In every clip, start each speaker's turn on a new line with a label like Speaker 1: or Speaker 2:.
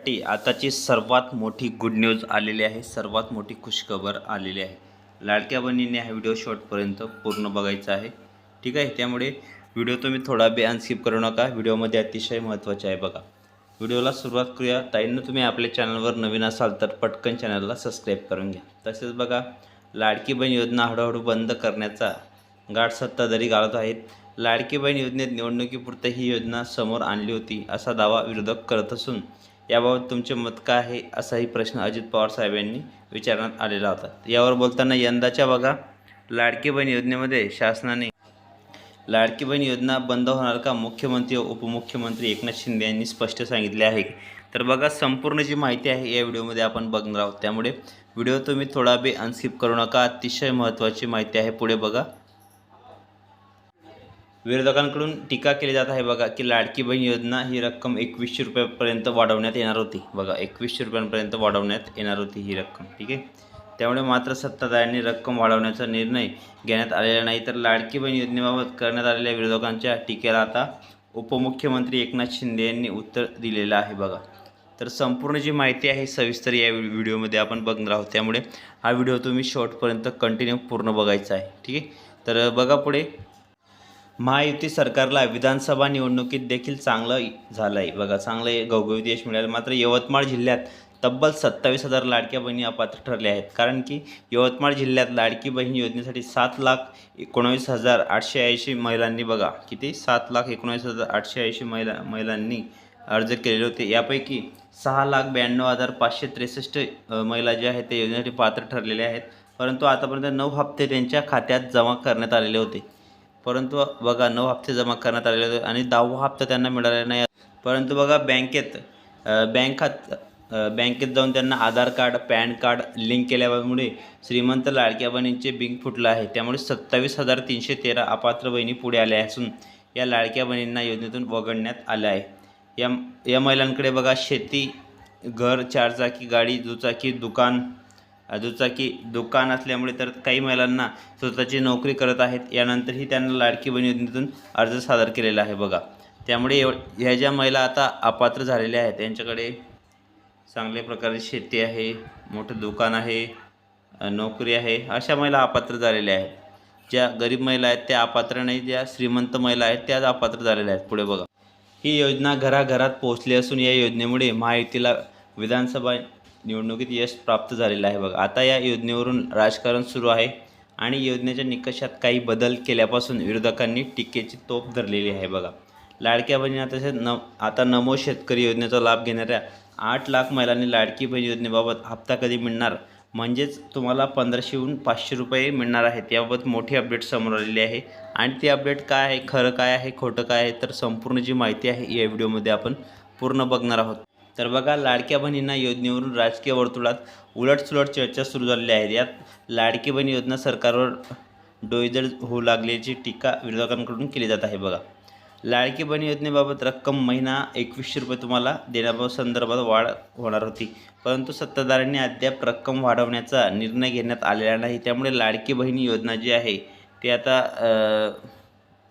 Speaker 1: साठी आताची सर्वात मोठी गुड न्यूज आलेली आहे. सर्वात मोठी खुशखबर आलेली आहे. लाडक्या बहिणीने हा व्हिडिओ शॉर्टपर्यंत पूर्ण बघायचा आहे. ठीक आहे? त्यामुळे व्हिडिओ तुम्ही थोडा बी अनस्किप करू नका. व्हिडिओमध्ये अतिशय महत्त्वाचे आहे बघा. व्हिडिओला सुरुवात करूया. ताईंनं तुम्ही आपल्या चॅनलवर नवीन असाल तर पटकन चॅनलला सबस्क्राईब करून घ्या. तसेच बघा लाडकी बहीण योजना हळूहळू बंद करण्याचा गाठ सत्ताधारी घालत आहेत. लाडकी बहीण योजनेत निवडणुकीपुरतं ही योजना समोर आणली होती असा दावा विरोधक करत असून याबाबत तुमचे मत काय आहे असाही प्रश्न अजित पवार साहेब यांनी विचारण्यात आलेला होता. यावर बोलताना यंदाच्या बघा लाडकी बहीण योजनेमध्ये शासनाने लाडकी बहीण योजना बंद होणार का? मुख्यमंत्री व उपमुख्यमंत्री एकनाथ शिंदे यांनी स्पष्ट सांगितले आहे. तर बघा संपूर्ण जी माहिती आहे या व्हिडिओमध्ये आपण बघणार आहोत. त्यामुळे व्हिडिओ तुम्ही थोडा बे अनस्किप करू नका. अतिशय महत्त्वाची माहिती आहे. पुढे बघा. विरोधकांकडून टीका केली जात आहे. बघा की लाडकी बहीण योजना ही रक्कम एकवीसशे रुपयापर्यंत वाढवण्यात येणार होती. बघा एकवीसशे रुपयांपर्यंत वाढवण्यात येणार होती ही रक्कम ठीक आहे? त्यामुळे मात्र सत्ताधाऱ्यांनी रक्कम वाढवण्याचा निर्णय घेण्यात आलेला नाही. तर लाडकी बहीण योजनेबाबत करण्यात आलेल्या विरोधकांच्या टीकेला आता उपमुख्यमंत्री एकनाथ शिंदे यांनी उत्तर दिलेलं आहे. बघा तर संपूर्ण जी माहिती आहे सविस्तर या व्हिडिओमध्ये आपण बघणार आहोत. त्यामुळे हा व्हिडिओ तुम्ही शॉर्टपर्यंत कंटिन्यू पूर्ण बघायचा आहे ठीक आहे? तर बघा पुढे. महायुती सरकारला विधानसभा निवडणुकीत देखील चांगलं झालं आहे बघा चांगलं घवघवीत यश मिळालं. मात्र यवतमाळ जिल्ह्यात तब्बल सत्तावीस हजार लाडक्या बहिणी अपात्र ठरल्या आहेत. कारण की यवतमाळ जिल्ह्यात लाडकी बहीण योजनेसाठी सात लाख एकोणावीस हजार आठशे ऐंशी महिलांनी बघा किती? सात लाख एकोणावीस हजार आठशे ऐंशी महिला महिलांनी अर्ज केलेले होते. यापैकी सहा लाख ब्याण्णव हजार पाचशे त्रेसष्ट महिला ज्या आहेत त्या योजनेसाठी पात्र ठरलेल्या आहेत. परंतु आतापर्यंत नऊ हप्ते त्यांच्या खात्यात जमा करण्यात आलेले होते. परंतु बघा नऊ हप्ते जमा करण्यात आलेले होते आणि दहावा हप्ता त्यांना मिळालेला नाही. परंतु बघा बँकेत बँक खात बँकेत जाऊन त्यांना Aadhaar card PAN card link केल्यामुळे श्रीमंत लाडक्या बहिणींचे बिंक फुटलं आहे. त्यामुळे सत्तावीस हजार तीनशे तेरा अपात्र बहिणी पुढे आल्या असून या लाडक्या बहिणींना योजनेतून वगळण्यात आलं आहे. या या महिलांकडे बघा शेती घर चारचाकी गाडी दुचाकी दुकान दुचाकी दुकान असल्यामुळे तर काही महिलांना स्वतःची नोकरी करत आहेत. यानंतरही त्यांना लाडकी बहीण योजनेतून अर्ज सादर केलेला आहे बघा. त्यामुळे एव ह्या ज्या महिला आता अपात्र झालेल्या आहेत त्यांच्याकडे चांगल्या प्रकारे शेती आहे मोठं दुकान आहे नोकरी आहे अशा महिला अपात्र झालेल्या आहेत. ज्या गरीब महिला आहेत त्या अपात्र नाही ज्या श्रीमंत महिला आहेत त्या अपात्र झालेल्या आहेत पुढे बघा. ही योजना घराघरात पोहोचली असून या योजनेमुळे महायुतीला विधानसभा निवडणुकीत यश प्राप्त झालेलं आहे बघा. आता या योजनेवरून राजकारण सुरू आहे आणि योजनेच्या निकषात काही बदल केल्यापासून विरोधकांनी टीकेची तोप धरलेली आहे बघा. लाडक्या बहिणींना तसेच न आता नमो शेतकरी योजनेचा लाभ घेणाऱ्या आठ लाख महिलांनी लाडकी बहीण योजनेबाबत हप्ता कधी मिळणार? म्हणजेच तुम्हाला पंधराशेहून पाचशे रुपये मिळणार आहेत. याबाबत मोठी अपडेट समोर आलेली आहे. आणि ती अपडेट काय आहे? खरं काय आहे? खोटं काय आहे? तर संपूर्ण जी माहिती आहे या व्हिडिओमध्ये आपण पूर्ण बघणार आहोत. तर बघा लाडक्या बहिणींना योजनेवरून राजकीय वर्तुळात उलटसुलट चर्चा सुरू झालेली आहे. यात लाडकी बहीण योजना सरकारवर डोईजड होऊ लागल्याची टीका विरोधकांकडून केली जात आहे. बघा लाडकी बहीण योजनेबाबत रक्कम महिना एकवीसशे रुपये तुम्हाला देण्याबाबत संदर्भात वाढ होणार होती. परंतु सत्ताधाऱ्यांनी अद्याप रक्कम वाढवण्याचा निर्णय घेण्यात आलेला नाही. त्यामुळे लाडकी बहिणी योजना जी आहे ती आता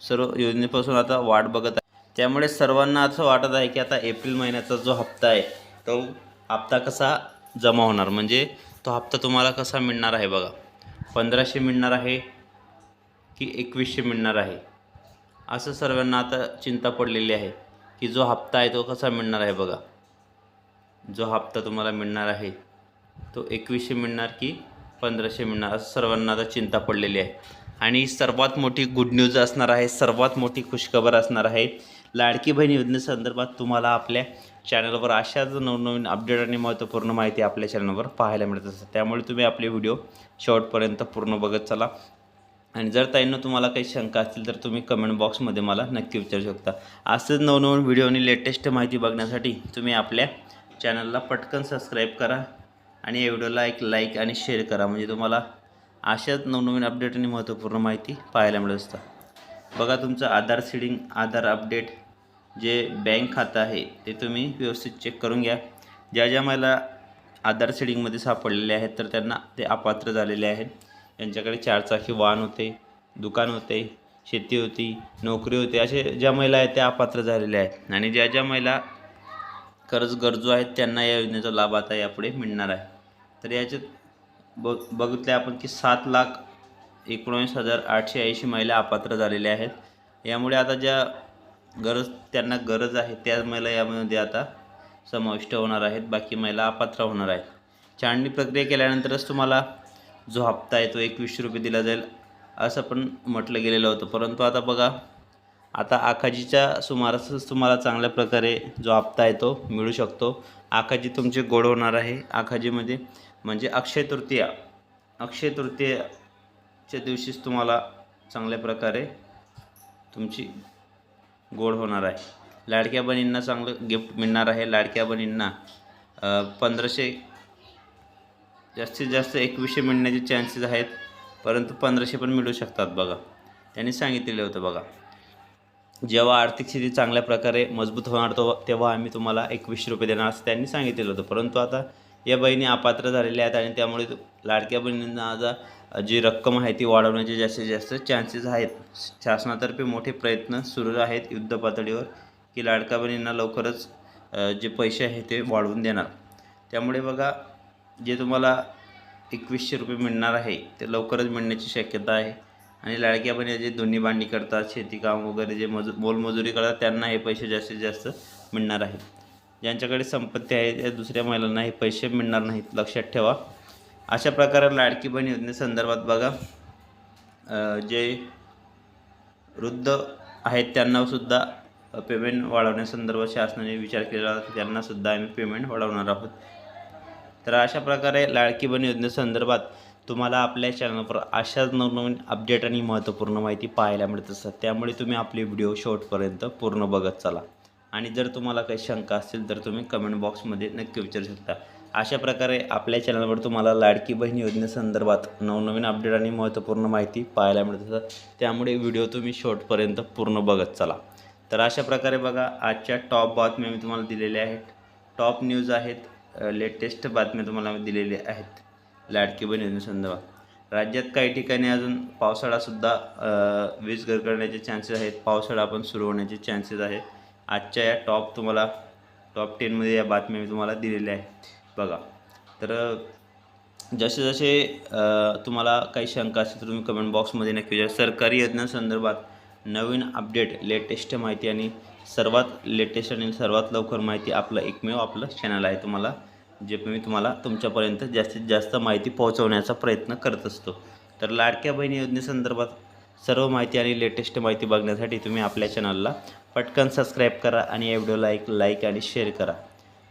Speaker 1: सर्व योजनेपासून आता वाट बघत आहे त्यामुळे सर्वांना असं वाटत आहे की आता एप्रिल महिन्याचा जो हप्ता आहे तो हप्ता कसा जमा होणार? म्हणजे तो हप्ता तुम्हाला कसा मिळणार आहे बघा. पंधराशे मिळणार आहे की एकवीसशे मिळणार आहे? असं सर्वांना आता चिंता पडलेली आहे की जो हप्ता आहे तो कसा मिळणार आहे बघा. जो हप्ता तुम्हाला मिळणार आहे तो एकवीसशे मिळणार की पंधराशे मिळणार? असं सर्वांना आता चिंता पडलेली आहे. आणि सर्वात मोठी गुड न्यूज असणार आहे सर्वात मोठी खुशखबर असणार आहे लाडकी बहीण योजनेसंदर्भात तुम्हाला आपल्या चॅनलवर अशाच नवनवीन अपडेट आणि महत्त्वपूर्ण माहिती आपल्या चॅनलवर पाहायला मिळत असते त्यामुळे तुम्ही आपले व्हिडिओ शेवटपर्यंत पूर्ण बघत चला. आणि जर ताईनं तुम्हाला काही शंका असतील तर तुम्ही कमेंट बॉक्समध्ये मला नक्की विचारू शकता. असंच नवनवीन व्हिडिओ आणि लेटेस्ट माहिती बघण्यासाठी तुम्ही आपल्या चॅनलला पटकन सबस्क्राईब करा आणि या व्हिडिओला एक लाईक आणि शेअर करा. म्हणजे तुम्हाला अशाच नवनवीन अपडेट आणि महत्त्वपूर्ण माहिती पाहायला मिळत असतं बघा तुमचं आधार सीडिंग आधार अपडेट जे बँक खातं आहे ते तुम्ही व्यवस्थित चेक करून घ्या. ज्या ज्या मला आधार सेडिंगमध्ये सापडलेले आहेत तर त्यांना ते अपात्र झालेले आहेत. यांच्याकडे चारचाकी वाहन होते दुकान होते शेती होती नोकरी होती असे ज्या महिला आहेत त्या अपात्र झालेल्या आहेत. आणि ज्या ज्या महिला खरंच गरजू आहेत त्यांना या योजनेचा लाभ आता यापुढे मिळणार आहे. तर याच्यात बघ बघितले आपण की सात लाख एकोणीस हजार आठशे ऐंशी महिला अपात्र झालेल्या आहेत. यामुळे आता ज्या गरज त्यांना गरज आहे त्या महिला यामध्ये आता समाविष्ट होणार आहेत बाकी महिला अपात्र होणार आहेत. छाननी प्रक्रिया केल्यानंतरच तुम्हाला जो हप्ता आहे तो एकवीसशे रुपये दिला जाईल असं पण म्हटलं गेलेलं होतं. परंतु आता बघा आता आखाजीच्या सुमारासच तुम्हाला चांगल्या प्रकारे जो हप्ता आहे तो मिळू शकतो. आखाजी तुमचे गोड होणार आहे. आखाजीमध्ये म्हणजे अक्षय तृतीया अक्षय तृतीयाच्या दिवशीच तुम्हाला चांगल्या प्रकारे तुमची गोड होणार आहे. लाडक्या बहिणींना चांगलं गिफ्ट मिळणार आहे. लाडक्या बहिणींना पंधराशे जास्तीत जास्त एकवीसशे मिळण्याचे चान्सेस आहेत. परंतु पंधराशे पण मिळू शकतात बघा. त्यांनी सांगितलेलं होतं बघा. जेव्हा आर्थिक स्थिती चांगल्या प्रकारे मजबूत होणार तो तेव्हा आम्ही तुम्हाला एकवीसशे रुपये देणार असं त्यांनी सांगितलेलं होतं. परंतु आता या बहिणी अपात्र झालेल्या आहेत आणि त्यामुळे लाडक्या बहिणींना आता जी रक्कम आहे ती वाढवण्याचे जास्तीत जास्त चान्सेस आहेत. शासनातर्फे मोठे प्रयत्न सुरू आहेत युद्ध पातळीवर की लाडक्या बहिणींना लवकरच जे पैसे आहे ते वाढवून देणार. त्यामुळे बघा जे तुम्हाला एकवीसशे रुपये मिळणार आहे ते लवकरच मिळण्याची शक्यता आहे. आणि लाडक्या बहिणी जे दोन्ही बांधणी करतात शेतीकाम वगैरे जे मजू मोलमजुरी करतात त्यांना हे पैसे जास्तीत जास्त मिळणार आहेत. ज्यांच्याकडे संपत्ती आहे त्या दुसऱ्या महिलांना हे पैसे मिळणार नाहीत. लक्षात ठेवा. अशा प्रकारे लाडकी बहीण योजनेसंदर्भात बघा. जे वृद्ध आहेत त्यांनासुद्धा पेमेंट वाढवण्यासंदर्भात शासनाने विचार केला त्यांनासुद्धा आम्ही पेमेंट वाढवणार आहोत. तर अशा प्रकारे लाडकी बहीण योजनेसंदर्भात तुम्हाला आपल्या चॅनलवर अशाच नवनवीन अपडेट आणि महत्त्वपूर्ण माहिती पाहायला मिळत असतात. त्यामुळे तुम्ही आपले व्हिडिओ शेवटपर्यंत पूर्ण बघत चला. आणि जर तुम्हाला काही शंका असतील तर तुम्ही कमेंट बॉक्समध्ये नक्की विचारू शकता. अशा प्रकारे आपल्या चॅनलवर तुम्हाला लाडकी बहीण योजनेसंदर्भात नवनवीन अपडेट आणि महत्त्वपूर्ण माहिती पाहायला मिळत असतात त्यामुळे व्हिडिओ तुम्ही शेवटपर्यंत पूर्ण बघत चला. तर अशा प्रकारे बघा आजच्या टॉप बातम्या मी तुम्हाला दिलेल्या आहेत. टॉप न्यूज आहेत. लेटेस्ट बातम्या तुम्हाला मी दिलेल्या आहेत. लाडकी बहीण योजनेसंदर्भात राज्यात काही ठिकाणी अजून पावसाळासुद्धा वीज गरगडण्याचे चान्सेस आहेत. पावसाळा पण सुरू होण्याचे चान्सेस आहेत. आजच्या या टॉप तुम्हाला टॉप टेनमध्ये या बातम्या मी तुम्हाला दिलेल्या आहेत. बघा. तर जसे जसे तुम्हाला काही शंका असतील तुम्ही कमेंट बॉक्समध्ये नक्की विचारा. सरकारी योजनांसंदर्भात नवीन अपडेट लेटेस्ट माहिती आणि सर्वात लेटेस्ट आणि सर्वात लवकर माहिती आपलं एकमेव आपलं चॅनल आहे तुम्हाला जे मी तुम्हाला तुमच्यापर्यंत जास्तीत जास्त माहिती पोहोचवण्याचा प्रयत्न करत असतो. तर लाडक्या बहिणी योजनेसंदर्भात सर्व माहिती आणि लेटेस्ट माहिती बघण्यासाठी तुम्ही आपल्या चॅनलला पटकन सबस्क्राईब करा आणि या व्हिडिओला एक लाईक आणि शेअर करा.